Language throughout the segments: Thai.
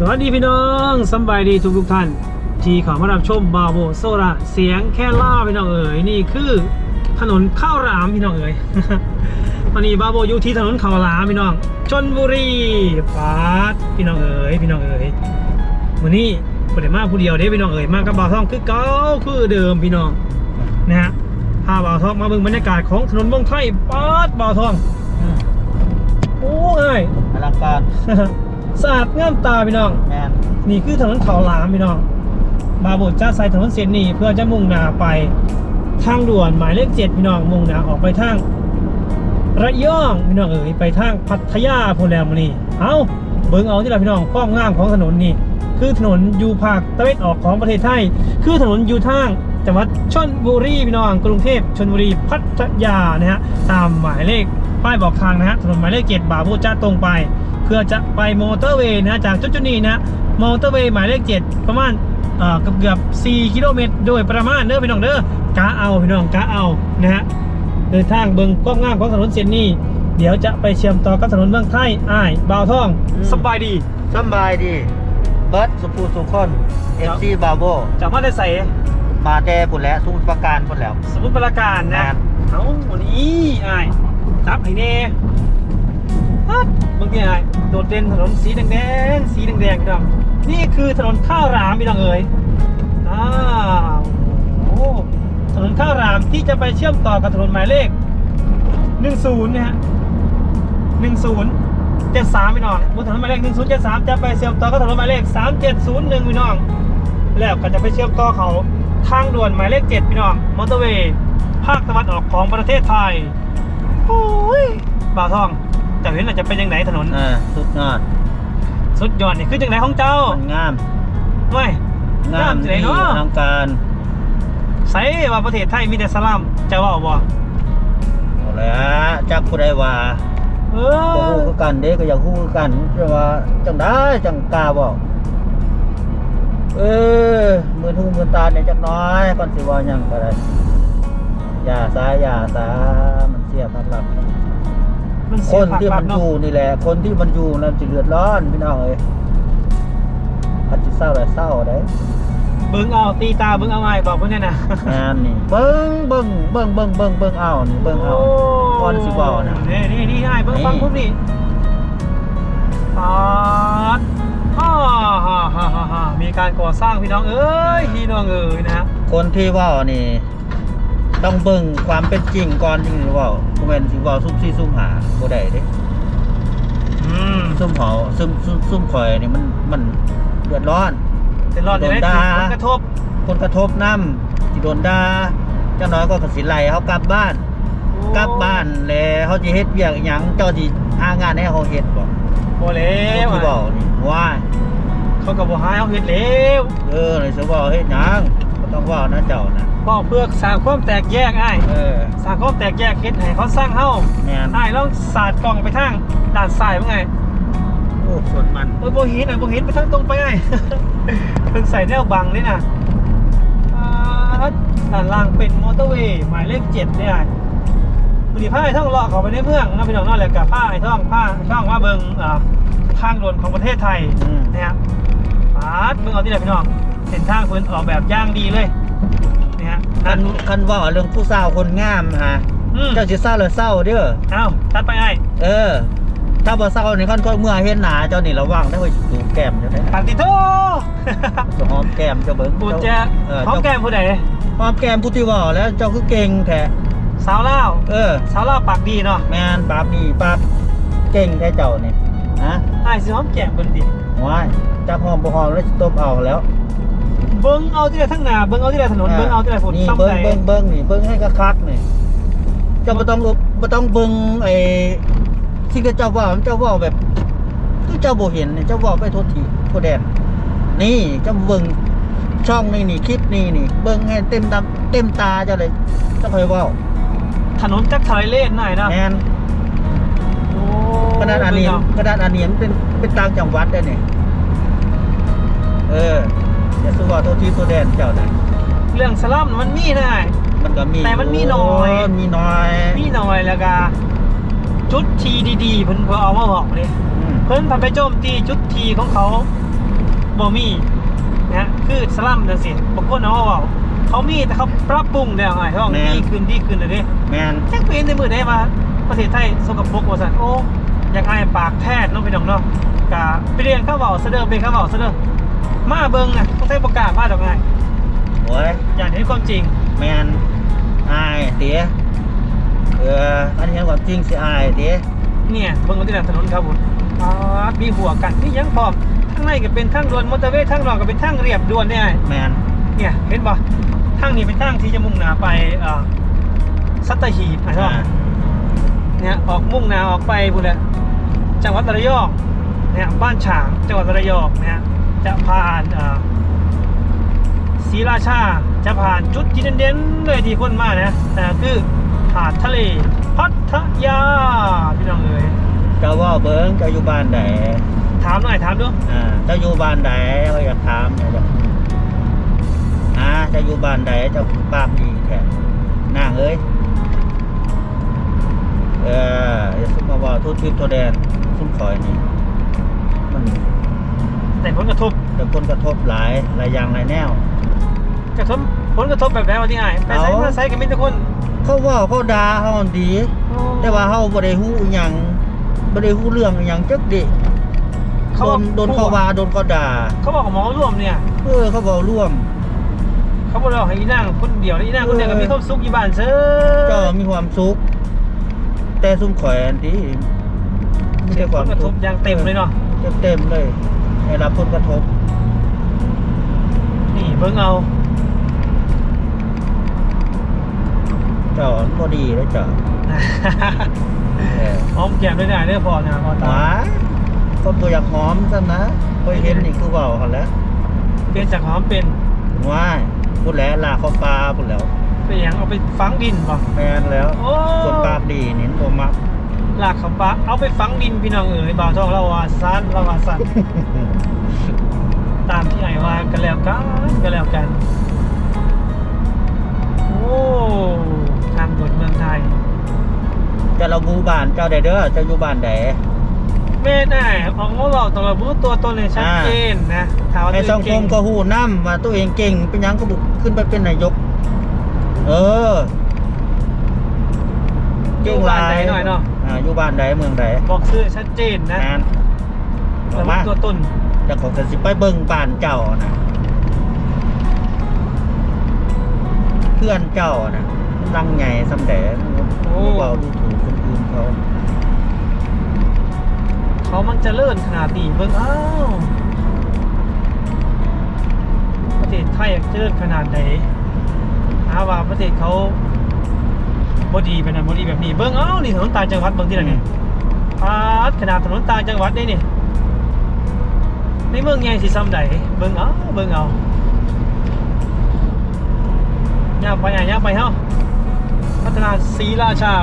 สวัสดีพี่น้องสำบายดีทุกทุกๆท่าน ที่เขอมารับชมบาโบโซระเสียงแค่ล่าพี่น้องเอ๋ยนี่คือถนนข้าวหลามพี่น้องเอ๋ยวันนี้บาโบอยู่ที่ถนนข้าวหลามพี่น้องชนบุรีปาดพี่น้องเอ๋ยพี่น้องเอ๋ยวันนี้ประเดี๋ยวมาผู้เดียวเด้พี่น้องเอ๋ยมากับบ่าวทองคือเก่าคือเดิมพี่น้องนะฮะพาบ่าวทองมาเบิ่งบรรยากาศของถนนเมืองไทยปาดบ่าวทองโอ้เอ้ยอลังการ สะอาดงามตาพี่น้อง แมนนี่คือถนนเขาหลามพี่น้อง บาโบจะใส่ถนนเส้นนี้เพื่อจะมุ่งหน้าไปทางด่วนหมายเลขเจ็ดพี่น้องมุ่งหน้าออกไปทาง ระยองพี่น้องเอ๋ยไปทางพัทยาพูนแล้วมานี่เอาเบิ่งเอาที่ละพี่น้องความงามของถนนนี่ คือถนนอยู่ภาคตะวันออกของประเทศไทย คือถนนอยู่ทาง จังหวัดชลบุรีพี่น้องกรุงเทพชลบุรีพัทยานะฮะตามหมายเลขป้ายบอกทางนะฮะถนนหมายเลขเจ็ดบาโบจะตรงไป เพื่อจะไปมอเตอร์เวย์นะจากจุดจุดๆนี้นะมอเตอร์เวย์หมายเลขเจ็ดประมาณเอ่อเกือบเกือบ4กิโลเมตรโดยประมาณเด้อพี่น้องเด้อกะเอาพี่น้องกะเอานะฮะเดินทางเบิ่งกว้างงามของถนนเส้นนี้เดี๋ยวจะไปเชื่อมต่อกับถนนเมืองไทยอ้ายบ่าวทองสบายดีสำบายดี เบิร์ดสุภูสุคนเอฟซีบาโบจะมาได้ใส่ มาแต่ปุ่นแล้วสมุทรปราการปุ่นแล้ว สมุทรปราการนะครับเอาวันนี้อ้ายจับให้แน่ฮัดเมื่อกี้อ้ายโดดเด่นถนนสีแดงๆสีแดงๆพี่น้องนี่คือถนนข้าวรามพี่น้องเอ๋ยอ้าวโอ้ถนนข้าวรามที่จะไปเชื่อมต่อกับถนนหมายเลข 10นะฮะ10 73พี่น้องบนถนนหมายเลข1073 จะไปเชื่อมต่อกับถนนหมายเลข 3701พี่น้อง แล้วก็จะไปเชื่อมต่อเขา ทางด่วนหมายเลข7พี่น้องมอเตอร์เวย์ภาคตะวันออกของประเทศไทยโอ้ยบ่าวทองจะเห็นอาจจะเป็นยังไงถนนอ่าสุดยอดสุดยอดนี่คือจังไหนของเจ้ามันงามไม่งามจังไหนดีเนาะอลังการใส่ว่าประเทศไทยมีแต่สลัมจะว่าบ่เอาแล้วจักผู้ใดว่าเอบ่อฮู้คือกันเด็กก็อยากฮู้คือกันแต่ว่าจังได้จังกล้าบอกเออ มือหูมือตาเนี่ยจักน้อยก่อนสิว่าหยังก็ได้อย่าซาอย่าซามันเสียภาพลักษณ์มันคเสียนภาพที่ลัมักนษณ์อเนาะยู่นี่แหละ คนที่มันอยู่นั่นจะเดือดร้อนพี่น้องเอ้ยพัดจิเศร้าและเศร้าได้เบิ่งเอาตีตาเบิ่งเอาไงบอกเพิ่นเนี่ยนะงานนี่เบิ้งเบิ้งเบิ้งเบิ้งเบิ้งเบิ้งเอานี่เบิ้งเอาก่อนสิเว้านะนี่นี่นี่ให้เบิ่งนี่ฟังปุ๊บนี่ปาด มีการก่อสร้างพี่น้องเอ้ยพี่น้องเอ้ยนะฮะคนที่เว่านี่ ต้องเบิ้งความเป็นจริงก่อนจริงหรือเปล่าบ่แม่นสิเว่าซุ่มซี่ซุ่มหาบ่ได้เด้อืมซุ่มหอซุ่มซุ่มซุ่มข่อยนี่มันมันเดือดร้อนจะรอดจะได้โดนถูด่ากผลกระทบคนกระทบน้ำสิโดนด่าเจ้าน้อยก็กสิไล่เขากลับบ้าน กลับบ้านแล้วเขาจะเฮ็ดเวียกอิหยังเจ้าสิหางานให้เขาเฮ็ดบ่โอ้แล้คนวที่บอกนี่ว่า เขาก็บ่หายเอาเฮ็ดแล้วเออเลยสิว่าเฮ็ดหยังก็ต้องว่านะเจ้านะบอกเพื่อสร้างความแตกแยกอ้ายเออ สร้างความแตกแยกเฮ็ดให้เขาสร้างเฮาแม่น อ้ายลองสาดกล่องไปทางด้านซ้ายว่าไงโอ้ส่วนมันเออบ่เห็นอะบ่เห็นไปทางตรงไปอ้าย เพิ่งใส่แนวบังนี่น่ะอ่าด้านล่างเป็นมอเตอร์เวย์หมายเลข7เนี่ยอ้ายมื้อนี้พาไอ้ท่องเลาะเข้าไปในเมืองนะพี่น้องเนาะแล้วก็พาไอ้ท่องพาไอ้ท่องมาเบิ่งอ่า ทางด่วนของประเทศไทยอืม นะครับปาดเบิ่งเอาที่ไหนพี่น้องเส้นทางเพิ่นออกแบบย่างดีเลยนี่ฮะคันคันว่าเรื่องผู้สาวคนงามฮะอืมเจ้าสิเศร้าหรือเศร้าเด้อเอ้าตัดไปไอ้เออ ถ้าบ่เศร้านี่คันก็เมื่อเห็นหน้าเจ้านี่ระวังได้อเฮ้ยดูแก้มเจ้าได้ปันติโตจะหอมแก้มเจ้าเบิ่งปูจะเออพร้อมเจ้าแก้มผู้ใดหอมแก้มผู้ที่ว่าแล้วเจ้าคือเก่งแท้สาวเล่าวเออ สาวเล่าวปากดีเนาะ แม่นปราบดีปราบเก่งแท้เจ้านี่ ฮะไอ้ายสิหอมแก้มเบิ่นดิว้ายจับหอมบ่หอมแล้วสิตบเอาแล้วเบิ่งเอาที่ไหนทั้งหน้าเบิ่งเอาที่ไหนถนนเบิ่งเอาที่ไหนฝนนี่ซ้ำเบิ้งใดเบิ้งเบิ้งนี่เบิ้งให้คักๆนี่เจ้าบ่ต้องบ่ต้องเบิ้งไอ้ที่เจ้าว่าเจ้าว่าแบบคือเจ้าบ่เห็นนี่เจ้าว่าไปโทษทีโทษแดนนี่เจ้าเบิ้งช่องนี่นี่คลิปนี่นี่เบิ้งให้เต็มตาเต็มตาเจ้าเลยเจ้าค่อยเว้าถนนจักรทะเลเลนหน่อยนะแม่นโอ้ กระดานอันนี้เบิ่งกระดานอันนี้มันเป็นเป็นต่างจังหวัดได้นี่เออจะสู้ว่าโทษทีโทษแดนเจ้าน่ะเรื่องสลัมมันมีนะอ้ายมันก็มีแต่มันมีน้อยมีน้อย มีหน่อยแล้วก็จุดทีดีๆเพิ่นเพิ่นเอามาบอกเลยอืมเพิ่นทำไปโจมตีจุดทีของเขาบ่มีนะฮะคือสลัมนั่นสิบางคนเอาว่าเขามีแต่เขาปรับปรุงแล้วไงเขาบอกดีขึ้นดีขึ้นเลยดิแมนแจ็คเป็นในมือได้มาประเทศไทยสกปรกว่าสันโอ้ อยากอายปากแทดน้องพี่น้องเนาะกะไปเรียนข้าวเบาเสนอเป็นข้าวเบาเสนอมาเบิ่งนะต้องใช้ประกล้าศมาดอกไงโอ้ยอยากเห็นความจริงแมนอายเตี๋ยเอออันนี้ความจริงสิอายเตี๋ยเนี่ยเบิ่งกันที่หลังถนนครับผมอ่ามีหัวกันนี่ยังพร้อมข้างในก็เป็นทางด่วนมอเตอร์เวย์ทางนอกก็เป็นทางเรียบด่วนเนี่ยแมนเนี่ยเห็นปะทางนี้เป็นทางที่จะมุ่งหน้าไปเอ่อสัตหีบใช่อ่าปะ เนี่ยออกมุ่งหน้าออกไปบุรีจังหวัดระยองเนี่ยบ้านฉางจังหวัดระยองเนี่ยจะผ่านเอ่อศรีราชาจะผ่านจุดที่เด่นๆเลยที่คนมานะแต่คือหาดทะเลพัทยาพี่น้องเอ๋ยเจ้าว่าเบิ้งเจ้าอยู่บ้านไหนถามหน่อยถามดูอ่าเจ้าอยู่บ้านไหนเขาอยากถามอยากอ่าเจ้าอยู่บ้านไหนเจ้าปากดีแท้นางเอ้ย เอออย่าซุ่มมาว่าทุทิพย์ทั่วแดนซุ่มคอยนี่มันแต่ผลกระทบแต่ผลกระทบหลายหลายอย่างหลายแนวกระทบผลกระทบแบบไหนวะที่ไงไปใส่เอามาใส่กันมิตรคนเขาว่าเขาด่าเขาดี แต่ว่าเขาบ่ได้ฮู้อิหยังบ่ได้ฮู้เรื่องอิหยังจักดิเขาโดบอกนโดนเขาว่าโดนเขาด่า เขาบอกหมอร่วมเนี่ยเออเขาบอกร่วม เขาบอกเราให้อีนั่งคนเดียวแล้วอีนั่งคนเดียวก็มีความสุขอยู่บ้านเซ้เจ้ามีความสุข แต่ซุ่มข่อยอันนี้ไม่เสีได้ยคผวามลกระทสุบขอย่างเต็มเลยเนาะเต็มเต็มๆเลยได้รับผลกระทบ นี่เบิ่งเอาเจ้ามันบ่ดีแล้วเจ้าเออหอมแก้มด้วยได้เด้อพ่อนะพ่อหตาวาคนตัวอยากหอมซั่นนะเคยเห็นนี่คือเว้าหั่นแหล้วเป็นจากหอมเป็นว้ายพูดแล้วลาเข้าปลาพูดแล้ว เป็นอย่างเอาไปฝังดินป่ะแม่นแล้วโอ้ คนปากดีนี่บ่มัก ลากเขาปะเอาไปฝังดินพี่น้องเอ๋ยบ่าวทองเราว่าซันเราว่าซันตามที่ไอ้ว่ากันแล้วกันกันแล้วกัน โอ้ทางบนเมืองไทยจะเราบูบ้านเจ้าใดเด้อเจ้าอยู่บ้านใดแม่นายออกมาบอกต้องระบุตัวตนให้ชัดเจนนะถามว่าให้ตัวเอสังงคเก่มงก็ฮู้นํว่าตัวเองเก่งเป็นหยังก็บุกขึ้นไปเป็นนายก เอออยู่บ้านไหนหน่อยเนาะอ่าอยู่บ้านใดเมืองใดบอกชื่อชัดเจนนะงานออระกบุมาตัวตนเดี๋ยวเของจะสิไปเบิ่งบ้านเจ้านะเพื่อนเจ้านะรังใหญ่สำแดงโอ้เบาดูถูกคนอื่นเขาเขามันเจะเลื่อนขนาดนี้เบิ่งอ้าวประเทศไทยเจะเลื่อนขนาดไหนหาว่าประเทศเขาบดีไปนะบดีแบบนี้เบิ่งอ้าวนี่ถนนต่างจังหวัดเบิ่งที่ไหนนี่ปาดขนาดถนนต่างจังหวัดได้นี่ในเมืองใหญ่สิซ้ำใดเบิ่งเอาเบิ่งเอาย่างไปอะย่างไปเฮาพัฒนาศรีราชา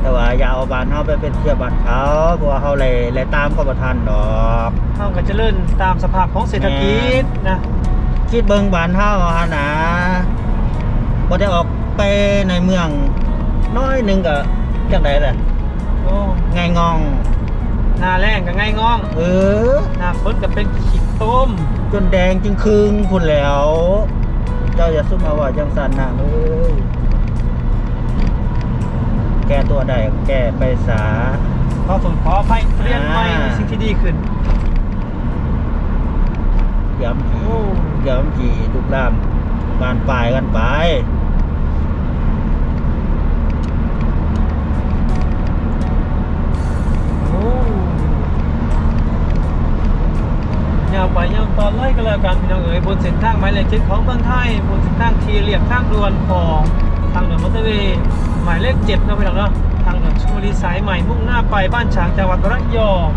แต่ว่าอย่าเอาบ้านเฮาไปเป็นเทียบบ้านเขาเพราะว่าเฮาเลยเลยตามเขาบ่ทันดอกเฮาก็เจะเลื่อนตามสภาพของเศรษฐกิจนะคิดเบิ่งบ้านเฮาหานะ บ่ได้ออกไปในเมือง น้อยหนึงก็จังได๋ล่ะโอ้ไงงอง หน้าแรงก็ง่ายง่องเออหน้าฝนก็เป็นขีดต้ม จนแดงจึงครึ่งพุ่นแหล้ว เจ้าอย่าซุ่มมาว่าจังสันนะเอ้ยแก้ตัวใดแก้ไปสาขอฝนขออภัยเรียนใหม่อ่าในสิ่งที่ดีขึ้นย้ำจีโอ้ย้ำจีลุกลามบานปลายกันไป ยาวตอนไล่ก็แล้วกันพี่น้องเอ๋ยบนเส้นทางหมายเลขเจ็ดของเมืองไทยบนเส้นทางทีเรียบทางด่วนของทางด่วนมอเตอร์เวย์หมายเลขเจ็ดนะพี่น้องเนาะทางด่วนชลบุรีสายใหม่มุ่งหน้าไปบ้านฉางจังหวัดระยอง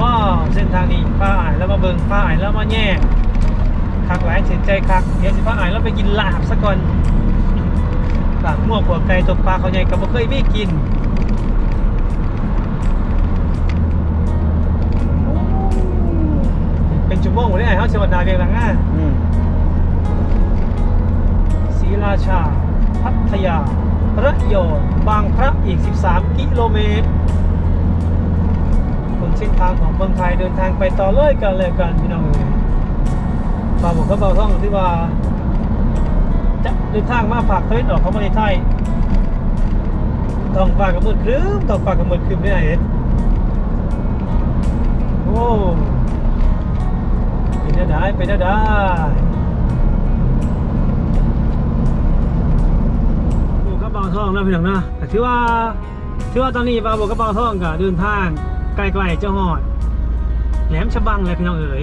ว้าวเส้นทางนี้ป้าอ่ายแล้วมาเบิงป้าอ่ายแล้วมาแย่คักหลายเสียใจคักเดี๋ยวสิป้าอ่ายแล้วไปกินลาบซะก่อนลาบมั่วกว่าไก่ตกปลาเขาใหญ่ก็บ่เคยมีกิน ระยบางพระอีก 13 กิโลเมตรคนเส้นทางของเมืองไทยเดินทางไปต่อเลยกันเลยกันพี่น้องเอ๋ยบาบอกก็เบาท่องที่ว่า จะเดินทางมาฝากตะเวนออกเของประเทศไทย ต้องฝากกับมืดครึ้มต้องฝากกับมืดครึ้มได้ไหนเอ็ดโอ้เป็นได้ได้เป็นได้าท่องนะพี่น้องนะแต่ถือว่าถือว่าตอนนี้บาบกกับเบาท่องก็เดินทางไกลๆเจ้าหอดแหลมฉบังเลยพี่น้องเอ๋ย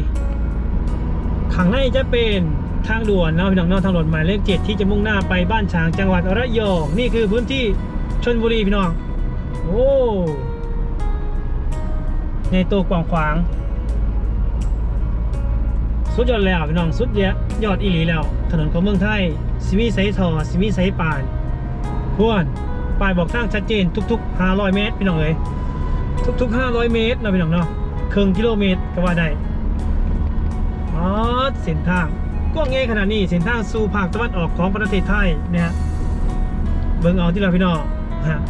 ข้างในจะเป็นทางด่วนนาะพี่น้องนาะทางด่วนหมายเลขเจ็ดที่จะมุ่งหน้าไปบ้านฉางจังหวัดระยองนี่คือพื้นที่ชนบุรีพี่น้อง โอ้ในตัวกว้างขวาง สุดยอดแล้วพี่น้องสุดยอดยอดอีหลีแล้ว ถนนของเมืองไทยสิมีไซทอสิมีไซปาน พวนป้ายบอกทางชัดเจนทุกๆ 500 เมตรพี่น้องเอ้ยทุกๆ 500 เมตรนะพี่น้องเนาะครึ่งกิโลเมตรก็ว่าได้อ๋อเส้นทางกว้างใหญ่ขนาดนี้เส้นทางสู่ภาคตะวันออกของประเทศไทยนะฮะเบิ่งเอาที่เราพี่น้องฮะ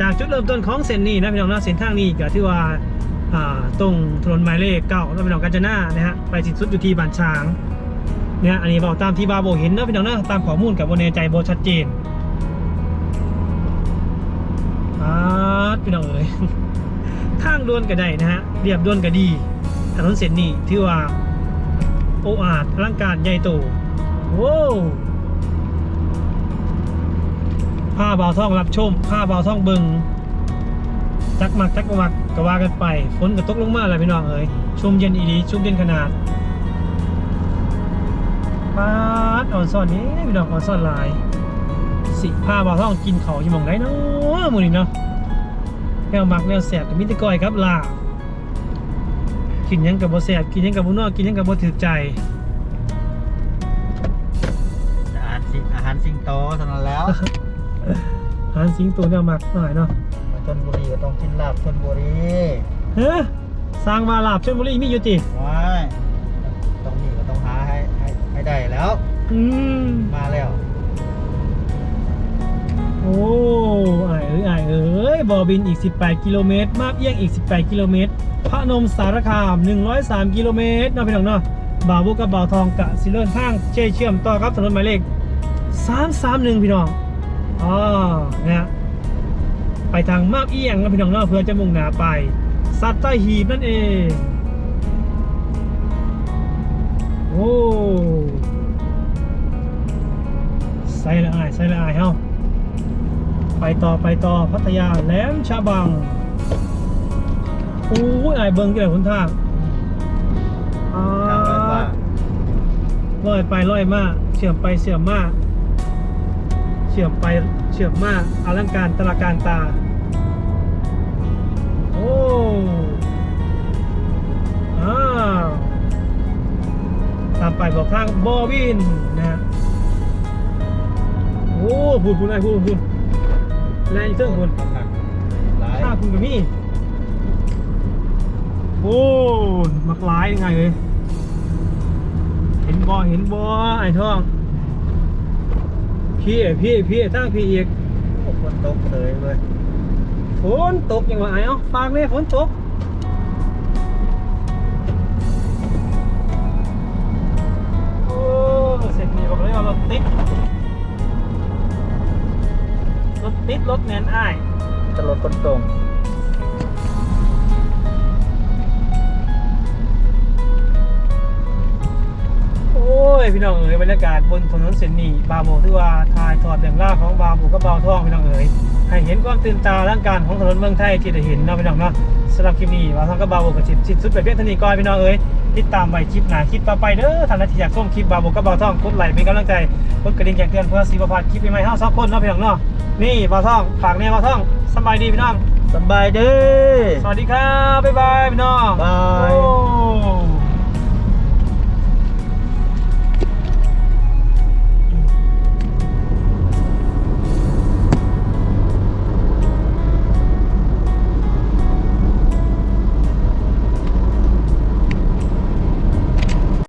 จากจุดเริ่มต้นของเส้นนี้นะพี่น้องนะเส้นทางนี้ก็ที่ว่าอ่าตรงถนนหมายเลขเก้าแล้วพี่น้องกาญจนานะฮะไปสิ้นสุดอยู่ที่บ้านช้างเนี่ยอันนี้บอกตามที่บาโบเห็นนะพี่น้องนะตามข้อมูลกับโบเนใจโบชัดเจน พี่น้องเอ๋ยทางด่วนก็ได้นะฮะเรียบด่วนก็ดีถนนเส้นนี้ถือว่าโออาดอลังการใหญ่โตโว้วผ้าเบาท่องรับชมผ้าเบาท่องเบิงจักมักจักบ่มักก็ว่ากันไปฝนก็ตกลงมาแล้วพี่น้องเอ๋ยชุ่มเย็นอีดีชุ่มเย็นขนาดปาดอ่อนซ่อนนี้พี่น้องอ่อนซ่อนลาย สิผ้าเบาท่องกินเขาอยู่มองไหนเนาะมือนี้เนาะ แนวมักแนวแสบกับมิตรก้อยครับลาบกินหยังกับบ่แซ่บกินหยังกับบ่นัวกินหยังกับบ่ถูกใจอาหารสิอาหารสิงโตเท่านั้นแล้วอาหารสิงโตเนี่ยมักหน่อยเนาะมาชนบุรีก็ต้องกินลาบชนบุรีเฮ้ยสร้างมาลาบชลบุรีมีอยู่ติว้ายต้องนี่ก็ต้องหาให้ให้ให้ได้แล้ว อืมมาแล้ว โอ้อายเอ้ยอายเอ้ยบ่อบินอีก 18 กิโลเมตร มาบเอียงอีก 18 กิโลเมตร พระนมสารคาม 103 กิโลเมตรเนาะพี่น้องเนาะบ่าวบุกกับบ่าวทองกะสิเลื่อนทางเชื่อเชื่อมต่อครับถนนหมายเลข 331 พี่น้องอ๋อนะฮะไปทางมาบเอียงนะพี่น้องเนาะเพื่อจะมุ่งหน้าไปสัตหีบนั่นเอง โอ้ใส่ละอายใส่ละอายเฮา ไปต่อไปต่อพัทยาแหลมฉบังโอ้ยอายเบิ่งกี่ไหนหนทางอ่าทางแบบว่าลอยไปลอยมาเชื่อมไปเชื่อมมาเชื่อมไปเชื่อมมาอลังการตระการตา โอ้อ้าวตามไปบอกทางบอวินนะฮะโอ้พูดพูดอะไรพูดพูด แรงอีกเท่าคุณหนักหลายข้าคุณกับมี่โอ้มักร้ายยังไงเลย เห็นบอเห็นบอไอ้ท่อง พี่พี่พี่ทางพี่อีกโอ้คนตกเลยเลยฝนตกยังไงเอ้าฝากเลยฝนตกโอ้เสร็จนี่บอกเลยว่ารถติดรถ ติดรถแน่นอ้ายจะรถคนตรงโอ้ยพี่น้องเอ๋ยบรรยากาศบนถนนเส้นนี้บาโมถือว่าทายทอดเรื่องราของบาโมกับเบาท่องพี่น้องเอ๋ยให้เห็นความตื่นตาร่างการของถนนเมืองไทยที่ได้เห็นนะพี่น้องเนาะ สำหรับคลิปนี้บาท่องกับบาโมกับจิตสิ้นสุดไปเพียงเท่านี้ก่อนพี่น้องเอ๋ยติดตามไปคลิปหน้าคลิปต่อไปเด้อท่านใดที่อยากชมคลิปบาโมกับเบาท่องกดไลค์เป็นกำลังใจกดกระดิ่งแจ้งเตือนเพื่อสีประพลาดคลิปใหม่ๆให้เราสองคนเนาะพี่น้องเนาะนี่บาท่องฝากเนี่ยบาท่องสบายดีพี่น้องสบายเด้อสวัสดีครับบ๊ายบายพี่น้องบายโอ้